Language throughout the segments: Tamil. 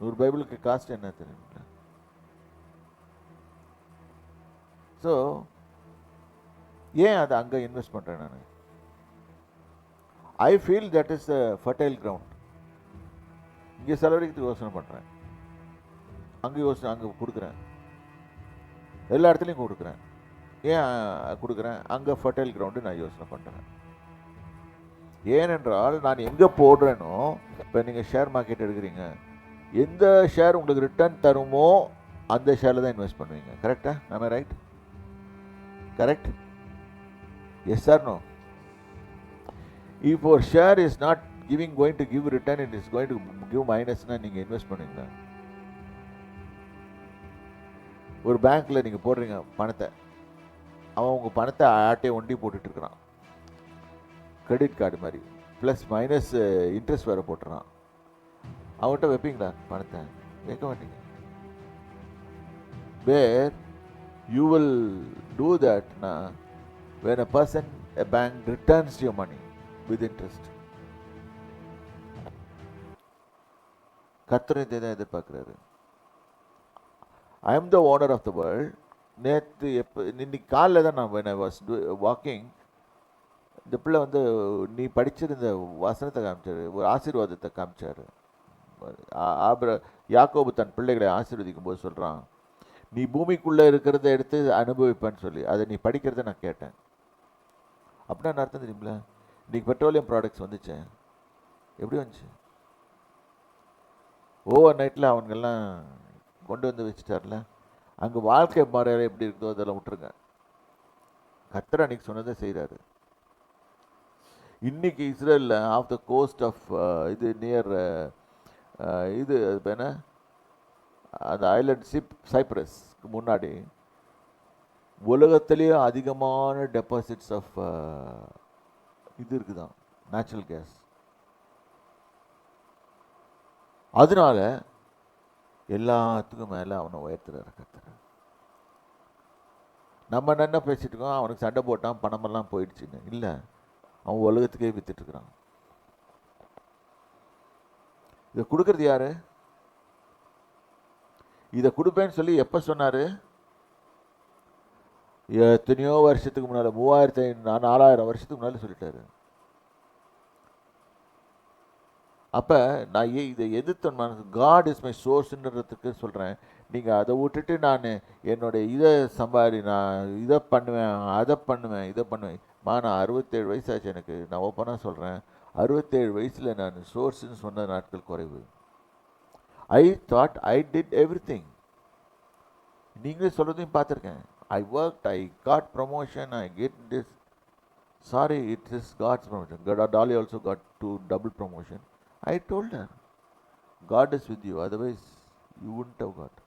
நூறு பைபிளுக்கு காஸ்ட் என்ன தெரியுங்களா ஸோ ஏன் அதை அங்கே இன்வெஸ்ட் பண்ணுறேன் நான்? I feel that is a fertile ground இங்கே செலவழிக்கிறதுக்கு யோசனை பண்ணுறேன் அங்கே யோசனை அங்கே கொடுக்குறேன். எல்லா இடத்துலையும் கொடுக்குறேன். ஏன் கொடுக்குறேன்? அங்கே ஃபர்டைல் கிரவுண்டு நான் யோசனை பண்ணுறேன் ஏனென்றால் நான் எங்கே போடுறேனோ இப்போ நீங்கள் ஷேர் மார்க்கெட் எடுக்கிறீங்க. எந்த ஷேர் உங்களுக்கு ரிட்டர்ன் தருமோ அந்த ஷேரில் தான் இன்வெஸ்ட் பண்ணுவீங்க. கரெக்டா நம்ம right correct yes sir no இப்போ ஒரு share is not giving going to give return it is going to give மைனஸ்னால் நீங்கள் இன்வெஸ்ட் பண்ணுவீங்களா ஒரு பேங்க்கில் நீங்கள் போடுறீங்க பணத்தை. அவன் உங்கள் பணத்தை ஆட்டையை ஒண்டி போட்டுட்ருக்குறான் கிரெடிட் கார்டு மாதிரி. ப்ளஸ் மைனஸ் இன்ட்ரெஸ்ட் வேறு போட்டுறான். அவன்கிட்ட வைப்பீங்களா? பணத்தை. வைக்க மாட்டீங்க. Where you will do தட்னா where a person a bank returns you money with interest கர்த்தர் இதை தான் எதிர்பார்க்குறாரு. I am the owner of the world நேற்று எப்போ இன்னைக்கு காலைல தான் நான் when வாஸ் வாக்கிங் இந்த பிள்ளை வந்து நீ படிச்சிருந்த வசனத்தை காமிச்சாரு ஒரு ஆசீர்வாதத்தை காமிச்சாரு. ஆபிர யாக்கோபு தன் பிள்ளைகளை ஆசீர்வதிக்கும் போது சொல்கிறான் நீ பூமிக்குள்ளே இருக்கிறத எடுத்து அனுபவிப்பேன்னு சொல்லி. அதை நீ படிக்கிறத நான் கேட்டேன். அப்படின்னா அர்த்தம் தெரியுங்களா இன்றைக்கி பெட்ரோலியம் ப்ராடக்ட்ஸ் வந்துச்சே. எப்படி வந்துச்சு? ஓவர் நைட்டில் அவங்கெல்லாம் கொண்டு வந்து வச்சுட்டார்ல. அங்கே வாழ்க்கை முறையில் எப்படி இருக்குதோ அதெல்லாம் விட்டுருங்க. கர்த்தர் அன்னைக்கு சொன்னதை செய்கிறாரு இன்னைக்கு இஸ்ரேலில் ஆஃப் த கோஸ்ட் ஆஃப் இது நியர் இது அது என்ன? அந்த ஐலண்ட் சிப் சைப்ரஸ்க்கு முன்னாடி உலகத்திலேயே அதிகமான டெபாசிட்ஸ் ஆஃப் இது இருக்குதான் நேச்சுரல் கேஸ் அதனால எல்லாத்துக்கும் மேலே அவனை உயர்த்துறாரு கத்துற நம்ம என்ன பேசிகிட்டு இருக்கோம்? அவனுக்கு சண்டை போட்டான் பணமெல்லாம் போயிடுச்சுன்னு. இல்லை அவன் உலகத்துக்கே வித்துட்டுருக்குறான் இதை கொடுக்கறது யாரு? இதை கொடுப்பேன்னு சொல்லி எப்போ சொன்னார்? எத்தனையோ வருஷத்துக்கு முன்னால் மூவாயிரத்தி ஐநூறு நாலாயிரம் வருஷத்துக்கு முன்னால் சொல்லிட்டாரு. அப்போ நான் ஏ இதை எதிர்த்தோம் காட் இஸ் மை சோர்ஸ்ன்றதுக்கு சொல்கிறேன் நீங்கள் அதை விட்டுட்டு நான் என்னுடைய இதை சம்பாதி நான் இதை பண்ணுவேன் அதை பண்ணுவேன் இதை பண்ணுவேன். மா நான் அறுபத்தேழு வயசாச்சு எனக்கு. நான் ஓப்பனாக சொல்கிறேன் அறுபத்தேழு வயசில் நான் சோர்ஸ்ன்னு சொன்ன நாட்கள் குறைவு. I thought I did everything நீங்களே சொல்கிறதையும் பார்த்துருக்கேன். I work I got promotion I get this sorry it is God's promotion Dolly also got two double promotion I told her God is with you otherwise you won't have God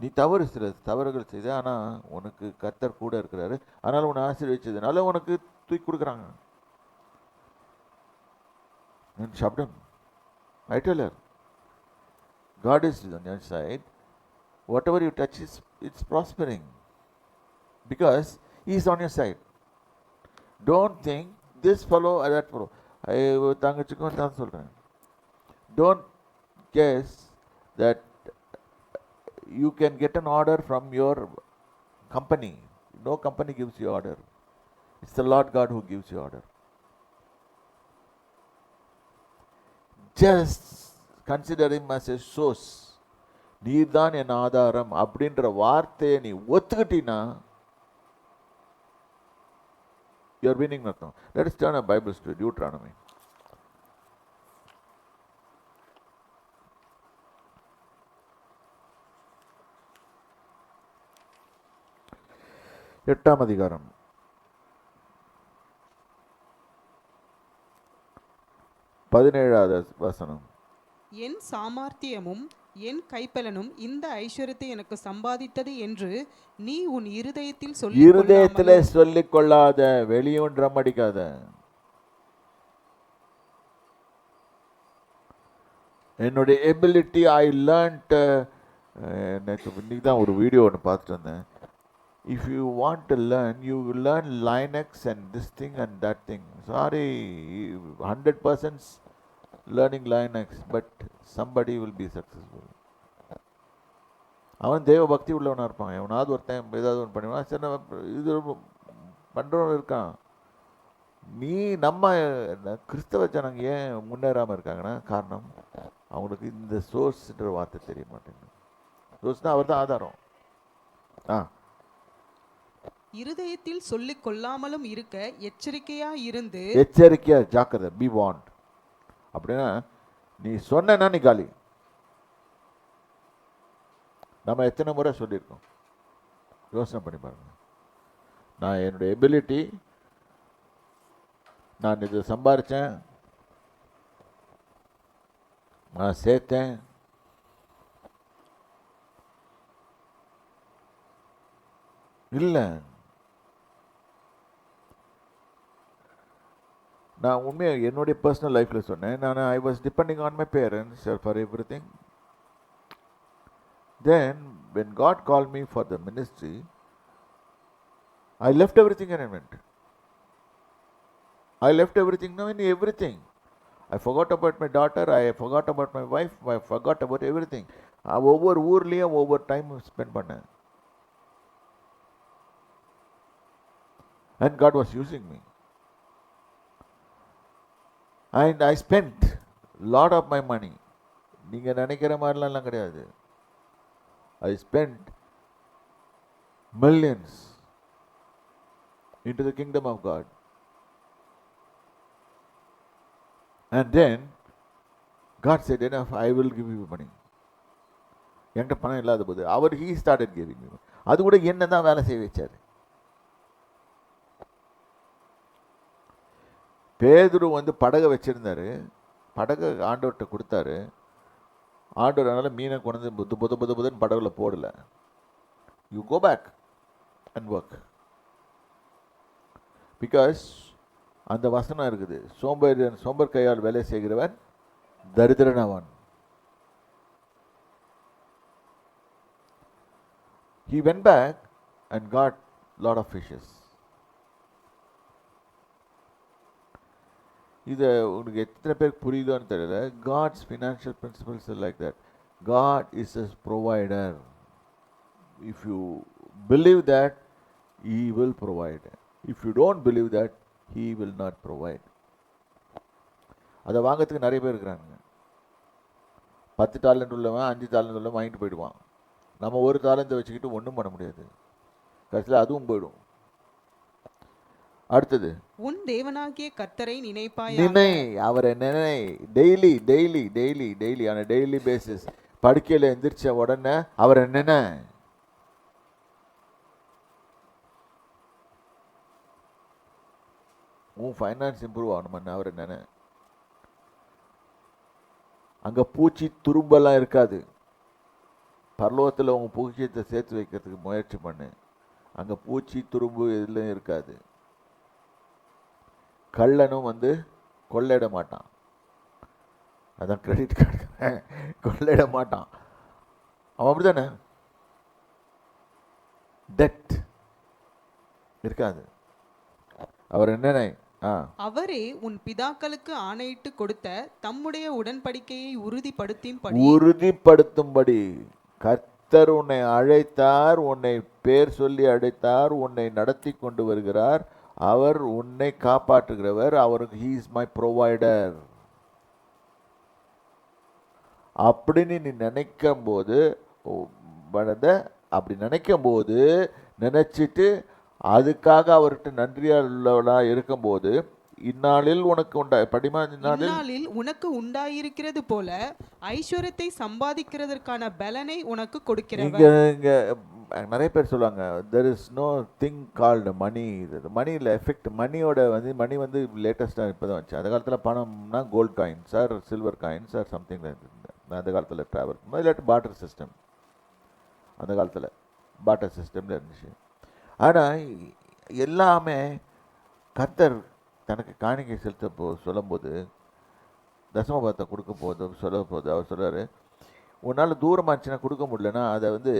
நீ தவறு சில தவறுகள் செய்த ஆனால் உனக்கு கர்த்தர் கூட இருக்கிறாரு. அதனால் உன்னை ஆசீர்வதிச்சதுனால உனக்கு தூக்கி கொடுக்குறாங்க And Shabdam, I tell her, God is on your side. Whatever you touch is it's prospering. Because He is on your side. Don't think this fellow or that fellow. I தங்கச்சிக்கும் தான் சொல்கிறேன் don't guess that you can get an order from your company no company gives you order It's the Lord God who gives you order just consider him as a source என் ஆதாரம் அப்படின்ற வார்த்தையை நீ ஒத்துக்கிட்டீன்னா யுவர் மீனிங் அர்த்தம் let us turn a Bible to Deuteronomy எட்டாம் அதிகாரம். பதினேழாவது வசனம். என் சாமர்த்தியமும் என் கைப்பலனும் இந்த ஐஸ்வர்யத்தை எனக்கு சம்பாதித்தது என்று நீ உன் இருதயத்தில் சொல்லி இருதயத்துல சொல்லிக் கொள்ளாத வெளியும் ட்ரம் அடிக்காத. என்னுடைய எபிலிட்டி ஐ லேர்ன்ட் நேற்று இன்னைக்கு தான் ஒரு வீடியோ ஒன்று பார்த்துட்டு வந்தேன். If you want to learn you learn Linux and this thing and that thing sorry hundred percent learning Linux, but somebody will be successful. அவன் தெய்வ பக்தி உள்ளவனாக இருப்பான். எவனாவது ஒருத்தன் ஏதாவது ஒன்று பண்ணுவான். சரி இது பண்ணுறவன் இருக்கான். நீ நம்ம கிறிஸ்தவ ஜனங்க ஏன் முன்னேறாமல் இருக்காங்கன்னா காரணம் அவங்களுக்கு இந்த சோர்ஸ்ன்ற வார்த்தை தெரிய மாட்டேங்குது. சோர்ஸ்னால் அவர் தான் ஆதாரம். ஆ. இருதயத்தில் சொல்லிக் கொள்ளாமலும் இருக்க எச்சரிக்கையா இருந்து எச்சரிக்கையா ஜாக்கிரதை பி வாண்ட் அப்படின்னா நீ சொன்னா நீ காலி. நம்ம எத்தனை முறை சொல்லியிருக்கோம். யோசனை பண்ணி பாருங்க. நான் என்னுடைய எபிலிட்டி நான் இதை சம்பாரித்தேன் நான் சேர்த்தேன். இல்லை. நான் உண்மையாக என்னுடைய பர்சனல் லைஃப்பில் சொன்னேன். நான் I was depending on my parents for everything then when God call me for the ministry I left everything and went I left everything no in everything I forgot about my daughter I forgot about my wife I forgot about everything ஒவ்வொரு ஊர்லேயும் ஒவ்வொரு டைம் ஸ்பெண்ட் பண்ணேன். And God was using me and I spend lot of my money நீங்கள் நினைக்கிற மாதிரிலாம் கிடையாது I spend millions into the kingdom of God. And then God said, Enough, I will give you money. என்கிட்ட பணம் இல்லாத போது அவர் ஹீ ஸ்டார்டட் கிவிங் அது கூட என்ன தான் வேலை செய்ய வச்சார் பேதுரு வந்து படகை வச்சுருந்தார். படகை ஆண்டவர்கிட்ட கொடுத்தாரு. ஆண்டவர் அதனால் மீனை கொண்டு வந்து புது புது புது புதுன்னு படகுல போடல. You go back and work because அந்த வசனம் இருக்குது. சோம்பேறி சோம்பர் கையால் வேலை செய்கிறவன் தரித்திரனவன். He went back and got lot of fishes. இதை உனக்கு எத்தனை பேருக்கு புரியுதோன்னு தெரியல. God's financial principles like that God is as provider if you believe that he will provide if you don't believe that he will not provide அதை வாங்கிறதுக்கு நிறைய பேர் இருக்கிறாங்க. பத்து டாலண்ட் உள்ளவன் அஞ்சு டேலண்ட் உள்ளவன் வாங்கிட்டு போயிடுவான். நம்ம ஒரு டேலண்ட்டை வச்சுக்கிட்டு ஒன்றும் பண்ண முடியாது. கடைசியில் அதுவும் போயிடும். அடுத்தது. உன் தேவனாகிய கர்த்தரை நினைப்பாயா நினை அவரை நினை. டெய்லி டெய்லி டெய்லி டெய்லி ஆன டெய்லி பேசிஸ் படுக்கையில் எந்திரிச்ச உடனே அவரை நினை. உன் ஃபைனான்ஸ் இம்ப்ரூவ் ஆகணுமன்னு அவரை நினை. அங்கே பூச்சி துரும்பெல்லாம் இருக்காது. பரலோகத்தில் உன் பூச்சியத்தை சேர்த்து வைக்கிறதுக்கு முயற்சி பண்ணு. அங்கே பூச்சி துரும்பு எதுலையும் இருக்காது. கள்ளனும் வந்து கொள்ளையிட மாட்டான். அதான் கிரெடிட் கார்டு கொள்ளையிட மாட்டான். அவன் அப்படிதானே டெட் இருக்காது. அவர் என்னென்ன ஆ. அவரே உன் பிதாக்களுக்கு ஆணையிட்டு கொடுத்த தம்முடைய உடன்படிக்கையை உறுதிப்படுத்தின்படி உறுதிப்படுத்தும்படி. கர்த்தர் உன்னை அழைத்தார் உன்னை பேர் சொல்லி அழைத்தார் உன்னை நடத்தி கொண்டு வருகிறார். அவர் உன்னை காப்பாற்றுகிறவர். அவருக்கு ஹீ இஸ் மை ப்ரொவைடர் அப்படின்னு நீ நினைக்கும் போது வளர்ந்த அப்படி நினைக்கும் போது நினைச்சிட்டு அதுக்காக அவர்கிட்ட நன்றியா உள்ளவளா இருக்கும்போது இந்நாளில் உனக்கு உண்டா படிமா இந்நாளில் உனக்கு உண்டாயிருக்கிறது போல ஐஸ்வர்யத்தை சம்பாதிக்கிறதற்கான பலனை உனக்கு இங்க நிறைய பேர் சொல்லுவாங்க there is no thing called money இது மணியில் எஃபெக்ட் மணியோட வந்து மணி வந்து லேட்டஸ்ட்டாக இப்போ தான் வந்துச்சு. அந்த காலத்தில் பணம்னா gold coins or silver coins or something அந்த காலத்தில் ட்ராவல் இல்லாட்டி பாட்டர் சிஸ்டம் அந்த காலத்தில் பாட்டர் சிஸ்டமில் இருந்துச்சு. ஆனால் எல்லாமே கத்தர் தனக்கு காணிக்கை செலுத்த போ சொல்லும்போது தசமபாதத்தை கொடுக்க போது சொல்ல போது அவர் சொல்றாரு உன்னால் தூரமாக இருந்துச்சுன்னா கொடுக்க முடியலன்னா அதை வந்து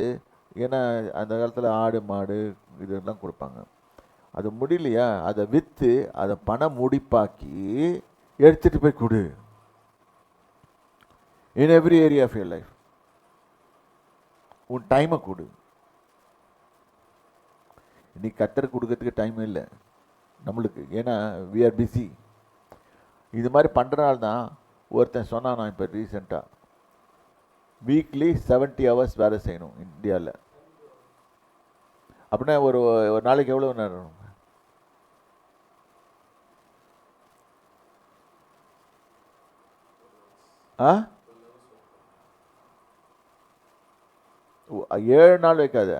ஏன்னா அந்த காலத்தில் ஆடு மாடு இதெல்லாம் கொடுப்பாங்க. அது முடியலையா? அதை விற்று அதை பணம் முடிப்பாக்கி எடுத்துகிட்டு போய் கொடு. In every area of your life உன் டைமை கொடு. இன்றைக்கி கத்தர் கொடுக்கறதுக்கு டைம் இல்லை. நம்மளுக்கு. ஏன்னா வி ஆர் பிஸி இது மாதிரி பண்ணுறனால தான் ஒருத்தன் சொன்னான் நான் இப்போ ரீசெண்டாக வீக்லி 70 ஹவர்ஸ் வேலை செய்யணும் இந்தியாவில் அப்படின்னா ஒரு ஒரு நாளைக்கு எவ்வளோ நேரம் ஆ? ஓ, ஏழு நாள் வைக்காத.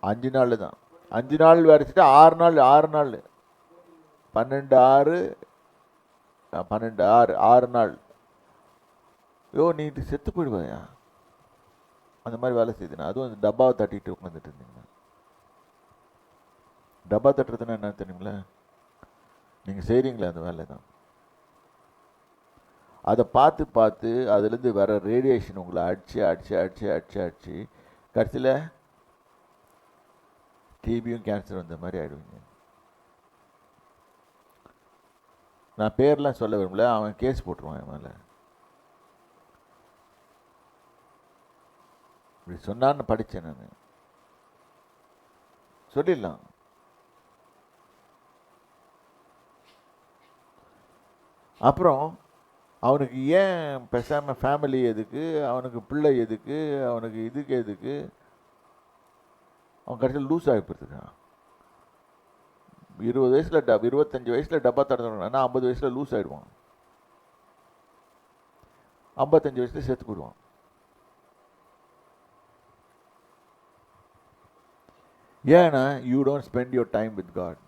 அஞ்சு நாள் தான். அஞ்சு நாள் வரைச்சிட்டு ஆறு நாள் ஆறு நாள். பன்னெண்டு ஆறு. பன்னெண்டு ஆறு ஆறு நாள். ஐயோ நீ செத்து போயிடுவாயா? அந்த மாதிரி வேலை செய்தேன் அதுவும் அந்த டப்பாவை தட்டிட்டு உட்காந்துட்டு இருந்தீங்கன்னா டப்பா தட்டுறதுன்னா என்ன தெரியுங்களா நீங்கள் செய்கிறீங்களே அந்த வேலை தான் அதை பார்த்து பார்த்து அதுலேருந்து வர ரேடியேஷன் உங்களை அடிச்சு அடிச்சு அடிச்சு அடிச்சு அடிச்சு கடைசியில் டிபியும் கேன்சர் வந்த மாதிரி ஆகிடுவீங்க நான் பேர்லாம் சொல்ல விரும்பல அவன் கேஸ் போட்டுருவான் என் மேலே. இப்படி சொன்னான்னு படித்தேன் நான். சொல்லிடலாம். அப்புறம் அவனுக்கு ஏன் பேசாமல் ஃபேமிலி எதுக்கு? அவனுக்கு பிள்ளை எதுக்கு? அவனுக்கு இதுக்கு எதுக்கு? அவன் கடைசியில் லூஸ் ஆகி போயிருக்கான் இருபது வயசில் டப் இருபத்தஞ்சி வயசில் டப்பா தடனா ஐம்பது வயசில் லூஸ் ஆகிடுவான் ஐம்பத்தஞ்சு வயசில் சேர்த்து போயிடுவான். ஏன்னா you don't spend your time with God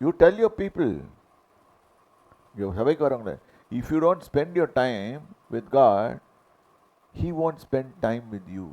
you tell your people சபைக்கு வரவங்களே if you don't spend your time with God he won't spend time with you